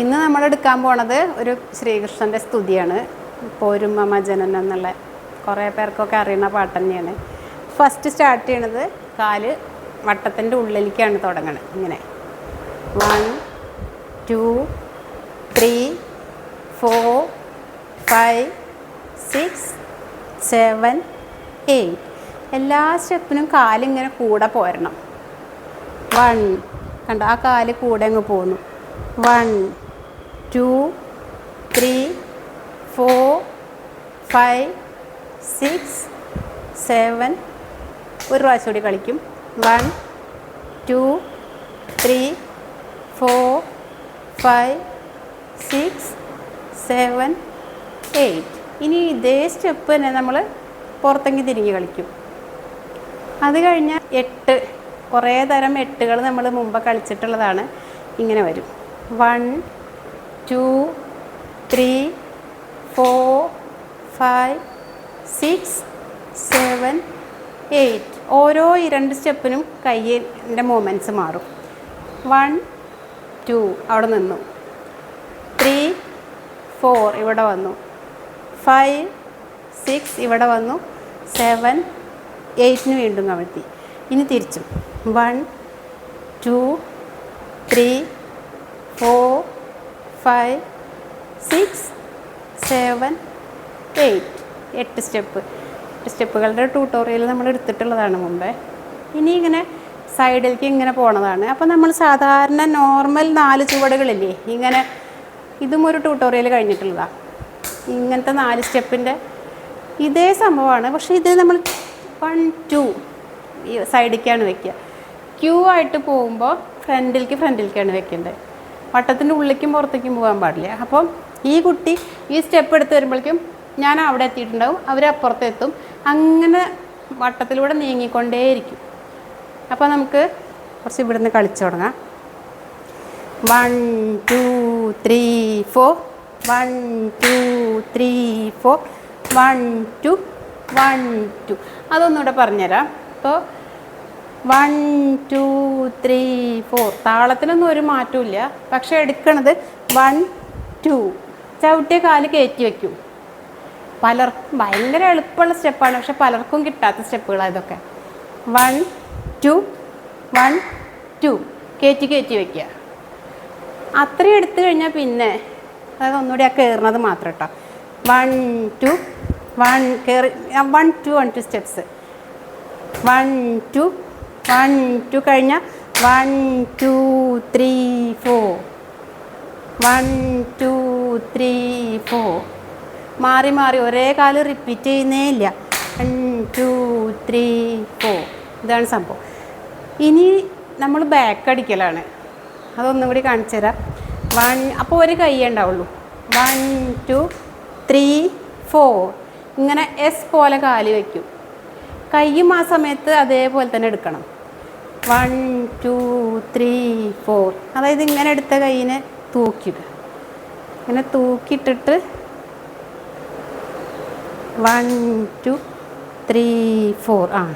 ഇന്ന് നമ്മൾ എടുക്കാൻ പോണത് ഒരു ശ്രീകൃഷ്ണന്റെ സ്തുതിയാണ്. പോരും മമ ജനനം എന്നുള്ള കുറേ പേർക്കൊക്കെ അറിയുന്ന പാട്ട് തന്നെയാണ്. ഫസ്റ്റ് സ്റ്റാർട്ട് ചെയ്യണത് കാൽ വട്ടത്തിന്റെ ഉള്ളിലേക്കാണ് തുടങ്ങണത്. ഇങ്ങനെ. One two three four five six seven eight എല്ലാ സ്റ്റെപ്പിനും കാലിങ്ങനെ കൂടെ പോരണം. വൺ കണ്ട? ആ കാൽ കൂടെ അങ്ങ് പോന്നു. One two three four five six seven. ഒരു പ്രാവശ്യം കൂടി കളിക്കും. One two three four five six seven eight. ഇനി ഇതേ സ്റ്റെപ്പ് തന്നെ നമ്മൾ പുറത്തേക്ക് തിരിഞ്ഞ് കളിക്കും. അത് കഴിഞ്ഞാൽ എട്ട്. കുറേ തരം എട്ടുകൾ നമ്മൾ മുമ്പ് കളിച്ചിട്ടുള്ളതാണ്. ഇങ്ങനെ വരും. One two three four five six seven eight. ഓരോ രണ്ട് സ്റ്റെപ്പിനും കയ്യിന്റെ മൂമെന്റ്സ് മാറും. One two. അവിടെ നിന്നു. Three four. ഇവിടെ വന്നു. Five six. ഇവിടെ വന്നു. സെവൻ എയ്റ്റിന് വീണ്ടും കമഴ്ത്തി ഇനി തിരിച്ചും. One two three four five six seven eight എട്ട് സ്റ്റെപ്പ് എട്ട് സ്റ്റെപ്പുകളുടെ ട്യൂട്ടോറിയൽ നമ്മൾ എടുത്തിട്ടുള്ളതാണ് മുമ്പേ. ഇനി ഇങ്ങനെ സൈഡിലേക്ക് ഇങ്ങനെ പോണതാണ്. അപ്പോൾ നമ്മൾ സാധാരണ നോർമൽ നാല് ചുവടുകളില്ലേ ഇങ്ങനെ ഇതും ഒരു ട്യൂട്ടോറിയൽ കഴിഞ്ഞിട്ടുള്ളതാണ് ഇങ്ങനത്തെ നാല് സ്റ്റെപ്പിന്റെ ഇതേ സംഭവമാണ്. പക്ഷേ ഇത് നമ്മൾ വൺ ടു സൈഡിലേക്കാണ് വെക്കുക ക്യൂ ആയിട്ട് പോകുമ്പോൾ ഫ്രണ്ടിലേക്ക് ഫ്രണ്ടിലേക്കാണ് വെക്കേണ്ടത്. വട്ടത്തിന്റെ ഉള്ളിലേക്കും പുറത്തേക്കും പോകാൻ പാടില്ല. അപ്പം ഈ കുട്ടി ഈ സ്റ്റെപ്പ് എടുത്ത് വരുമ്പോഴേക്കും ഞാൻ അവിടെ എത്തിയിട്ടുണ്ടാവും. അവർ അങ്ങനെ വട്ടത്തിലൂടെ നീങ്ങിക്കൊണ്ടേയിരിക്കും. അപ്പോൾ നമുക്ക് കുറച്ച് ഇവിടുന്ന് കളിച്ചു തുടങ്ങാം. One two three four one two three four one two one two അതൊന്നുകൂടെ പറഞ്ഞുതരാം. അപ്പോൾ വൺ ടു ത്രീ ഫോർ. താളത്തിനൊന്നും ഒരു മാറ്റമില്ല പക്ഷേ എടുക്കണത് വൺ ടു. ചവിട്ടിയ കാൽ കയറ്റി വയ്ക്കും. പലർക്കും ഭയങ്കര എളുപ്പമുള്ള സ്റ്റെപ്പാണ്. പക്ഷെ പലർക്കും കിട്ടാത്ത സ്റ്റെപ്പുകളാണ് ഇതൊക്കെ. One two one two. കയറ്റി കയറ്റി വയ്ക്കുക. അത്രയും എടുത്തു കഴിഞ്ഞാൽ പിന്നെ അതായത് ഒന്നുകൂടി ആ കയറുന്നത് മാത്രം കേട്ടോ. വൺ ടു വൺ കയറി one two one two steps. One two one two കഴിഞ്ഞാൽ one two three four one two three four മാറി മാറി. ഒരേ കാലം റിപ്പീറ്റ് ചെയ്യുന്നേ ഇല്ല. വൺ ടു ത്രീ ഫോർ ഇതാണ് സംഭവം. ഇനി നമ്മൾ ബാക്ക് അടിക്കലാണ്. അതൊന്നും കൂടി കാണിച്ചു തരാം. വൺ അപ്പോൾ ഒരു കൈ ഉണ്ടാവുള്ളൂ. വൺ ടു ത്രീ ഫോർ ഇങ്ങനെ എസ് പോലെ കാലി വയ്ക്കും കൈയും ആ സമയത്ത് അതേപോലെ തന്നെ എടുക്കണം. One two three four. അതായത് ഇങ്ങനെ എടുത്ത കൈയിനെ തൂക്കിയിടുക. ഇങ്ങനെ തൂക്കിയിട്ടിട്ട് വൺ ടു ത്രീ ഫോർ. ആ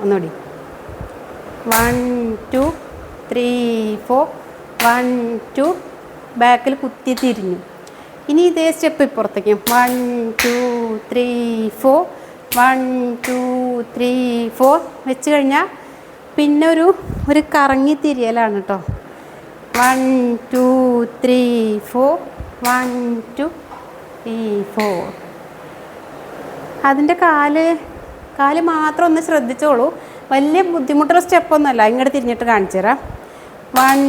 ഒന്നുകൂടി. One two three four. One two ബാക്കിൽ കുത്തി തിരിഞ്ഞു. ഇനി ഇതേ സ്റ്റെപ്പ് ഇപ്പുറത്തേക്ക്. One two three four. One two three four. വെച്ച് കഴിഞ്ഞാൽ പിന്നെ ഒരു ഒരു കറങ്ങി തിരിയലാണ് കേട്ടോ one two three four one two three four അതിന്റെ കാൽ കാൽ മാത്രം ഒന്ന് ശ്രദ്ധിച്ചോളൂ. വലിയ ബുദ്ധിമുട്ടുള്ള സ്റ്റെപ്പൊന്നുമല്ല. ഇങ്ങോട്ട് തിരിഞ്ഞിട്ട് കാണിച്ചു തരാം. വൺ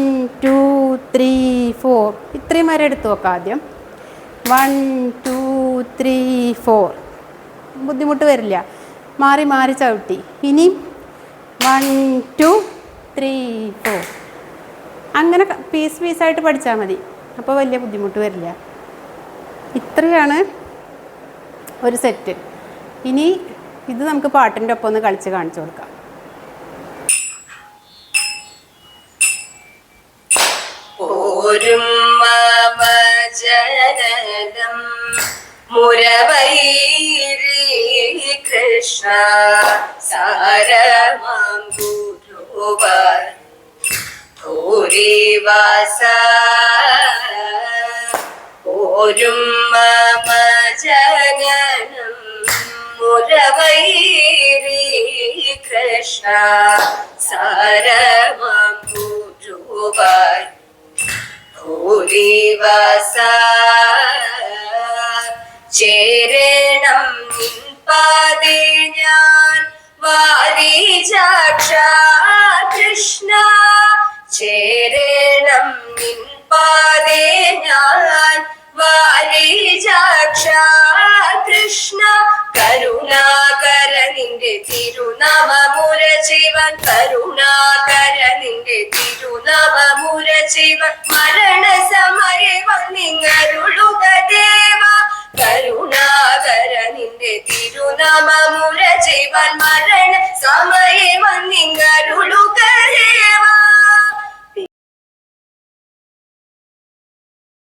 ടു ത്രീ ഫോർ ഇത്രയും വരെ എടുത്തു നോക്കാം ആദ്യം. വൺ ടു ത്രീ ഫോർ ബുദ്ധിമുട്ട് വരില്ല. മാറി മാറി ചവിട്ടി. ഇനി ടു ത്രീ ഫോർ അങ്ങനെ പീസ് പീസായിട്ട് പഠിച്ചാൽ മതി. അപ്പോൾ വലിയ ബുദ്ധിമുട്ട് വരില്ല. ഇത്രയാണ് ഒരു സെറ്റ് ഇനി ഇത് നമുക്ക് പാട്ടിന്റെ ഒപ്പം ഒന്ന് കളിച്ച് കാണിച്ചു കൊടുക്കാം. ഓരും മമ కృష్ణ సారమాంబుధోవా భూరివాస ఓరుం మమ జగనం మురవైరి కృష్ణ సారమాంబుధోవా భూరివాస చేరణం నిన్న ചേരണം ഞാൻ കൃഷ്ണ. ചേരണം നിൻപാതേ ഞാൻ വാരിജാക്ഷ കൃഷ്ണ. കരുണാകര നിന്റെ തിരുനാമമുര ജീവൻ കരുണാകര നിന്റെ തിരുനാമമുര ജീവൻ മരണ സമയവ നിങ്ങരുളുക ദേവ കരുണാകര തിരുനാമമുര ജീവൻ മരണ സമയ വന്നിങ്ങരുളുക ദേവ